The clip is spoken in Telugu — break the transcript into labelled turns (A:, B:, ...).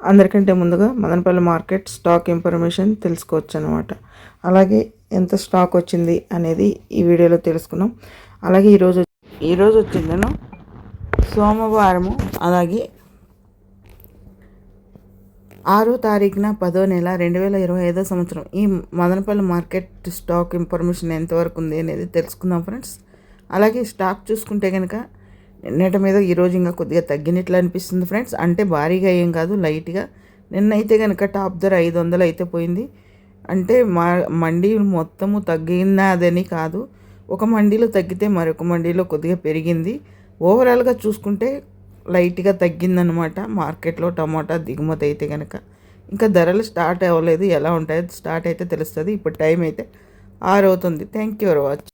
A: అందరికంటే ముందుగా మదనపల్లి మార్కెట్ స్టాక్ ఇన్ఫర్మేషన్ తెలుసుకోవచ్చు అనమాట అలాగే ఎంత స్టాక్ వచ్చింది అనేది ఈ వీడియోలో తెలుసుకున్నాం. అలాగే ఈరోజు ఈరోజు వచ్చిందను సోమవారము. అలాగే ఆరో తారీఖున పదో నెల రెండు వేల ఇరవై ఐదో సంవత్సరం. ఈ మదనపల్లి మార్కెట్ స్టాక్ ఇన్ఫర్మేషన్ ఎంతవరకు ఉంది అనేది తెలుసుకుందాం ఫ్రెండ్స్. అలాగే స్టాక్ చూసుకుంటే కనుక నిన్నటి మీద ఈరోజు ఇంకా కొద్దిగా తగ్గినట్లు అనిపిస్తుంది ఫ్రెండ్స్. అంటే భారీగా ఏం కాదు లైట్గా. నిన్నైతే కనుక టాప్ ధర ఐదు వందలు అయితే పోయింది. అంటే మా మండి మొత్తము తగ్గిందని కాదు. ఒక మండీలో తగ్గితే మరొక మండీలో కొద్దిగా పెరిగింది. ఓవరాల్గా చూసుకుంటే లైట్గా తగ్గిందనమాట మార్కెట్లో టమాటా దిగుమతి అయితే కనుక ఇంకా ధరలు స్టార్ట్ అవ్వలేదు. ఎలా ఉంటాయో స్టార్ట్ అయితే తెలుస్తుంది. ఇప్పుడు టైం అయితే ఆరు అవుతుంది థ్యాంక్ యూ ఫర్ వాచ్